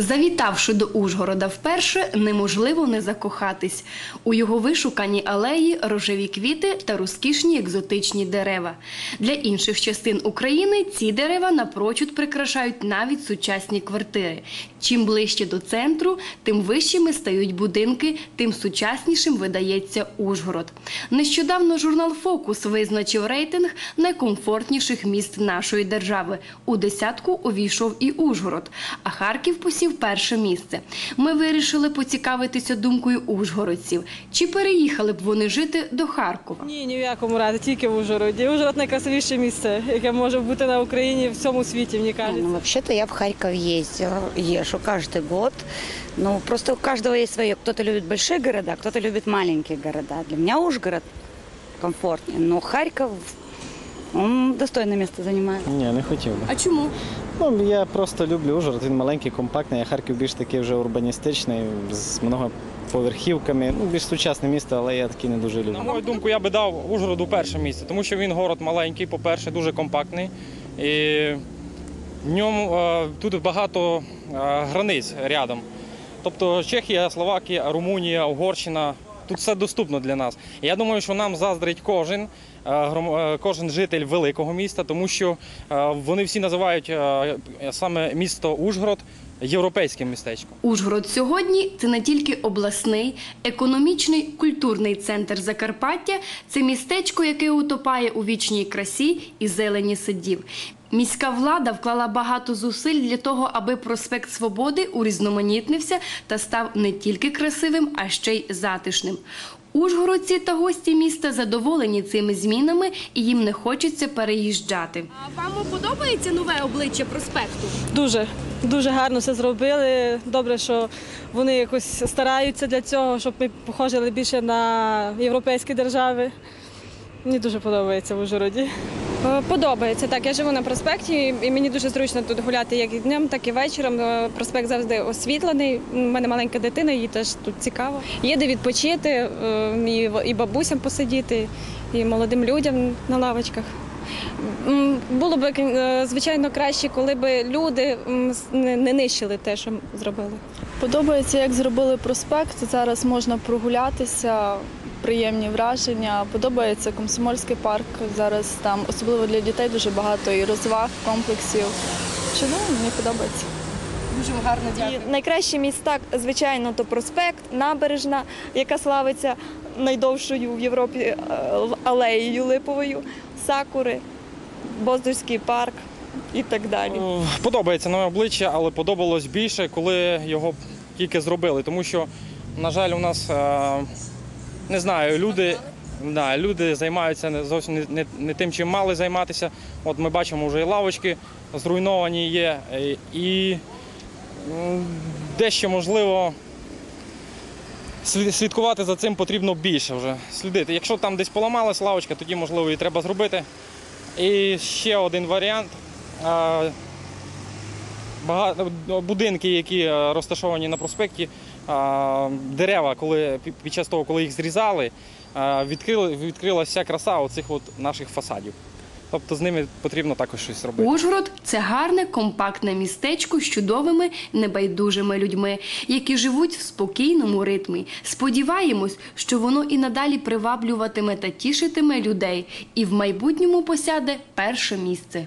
Завітавши до Ужгорода вперше, неможливо не закохатись. У його вишуканій алеї рожеві квіти та розкішні екзотичні дерева. Для інших частин України ці дерева напрочуд прикрашають навіть сучасні квартири. Чим ближче до центру, тим вищими стають будинки, тим сучаснішим видається Ужгород. Нещодавно журнал Фокус визначив рейтинг найкомфортніших міст нашої держави. У десятку увійшов і Ужгород, а Харків посів перше місце. Ми вирішили поцікавитися думкою ужгородців. Чи переїхали б вони жити до Харкова? Ні, ні в якому разі, тільки в Ужгороді. Ужгород найкрасивіше місце, яке може бути на Україні в всьому світі, мені кажуть. Ну, вообще-то я в Харьков ездила, езжу каждый год. Ну, просто у каждого есть свое. Кто-то любит большие города, кто-то любит маленькие города. Для меня Ужгород комфортнее, но Харьков, он достойное место занимает. Ні, не хотів би. А чому? Ну, я просто люблю Ужгород, він маленький, компактний, а Харків більш такий вже урбаністичний, з многоповерхівками. Ну, більш сучасне місто, але я такий не дуже люблю. На мою думку, я би дав Ужгороду перше місце, тому що він город маленький, по-перше, дуже компактний. І в ньому е, тут багато е, границь рядом. Тобто Чехія, Словакія, Румунія, Угорщина. Тут все доступно для нас. Я думаю, що нам заздрить кожен, е, е, кожен житель великого міста, тому що е, вони всі називають саме місто Ужгород європейським містечком. Ужгород сьогодні це не тільки обласний, економічний, культурний центр Закарпаття, це містечко, яке утопає у вічній красі і зелені садів. Міська влада вклала багато зусиль для того, аби проспект Свободи урізноманітнився та став не тільки красивим, а ще й затишним. Ужгородці та гості міста задоволені цими змінами і їм не хочеться переїжджати. А вам подобається нове обличчя проспекту? Дуже, дуже гарно все зробили. Добре, що вони якось стараються для цього, щоб ми походили більше на європейські держави. Мені дуже подобається в Ужгороді. Е, Подобається так. Я живу на проспекті, і мені дуже зручно тут гуляти як і днем, так і вечором. Е, Проспект завжди освітлений. У мене маленька дитина, їй теж тут цікаво. Є де відпочити, е, і бабусям посидіти, і молодим людям на лавочках. Було б звичайно краще, коли б люди не нищили те, що зробили. Подобається, як зробили проспект. Зараз можна прогулятися, приємні враження. Подобається комсомольський парк. Зараз там, особливо для дітей, дуже багато і розваг, комплексів. Чудово, мені подобається. І найкращі міста, звичайно, то проспект, набережна, яка славиться найдовшою в Європі е, алеєю липовою, сакури, Боздорський парк і так далі. Подобається нове обличчя, але подобалось більше, коли його тільки зробили. Тому що, на жаль, у нас е, не знаю, люди, да, люди займаються зовсім не, не, не тим, чим мали займатися. От ми бачимо, вже і лавочки зруйновані є, е, і дещо можливо. Слідкувати за цим потрібно більше вже слідити. Якщо там десь поламалась лавочка, тоді можливо її треба зробити. І ще один варіант. Багато будинки, які е, розташовані на проспекті, дерева, коли під час того, коли їх зрізали, відкрили, відкрилася краса оцих от наших фасадів. Тобто з ними потрібно також щось робити. Ужгород це гарне, компактне містечко з чудовими небайдужими людьми, які живуть в спокійному ритмі. Сподіваємось, що воно і надалі приваблюватиме та тішитиме людей, і в майбутньому посяде перше місце.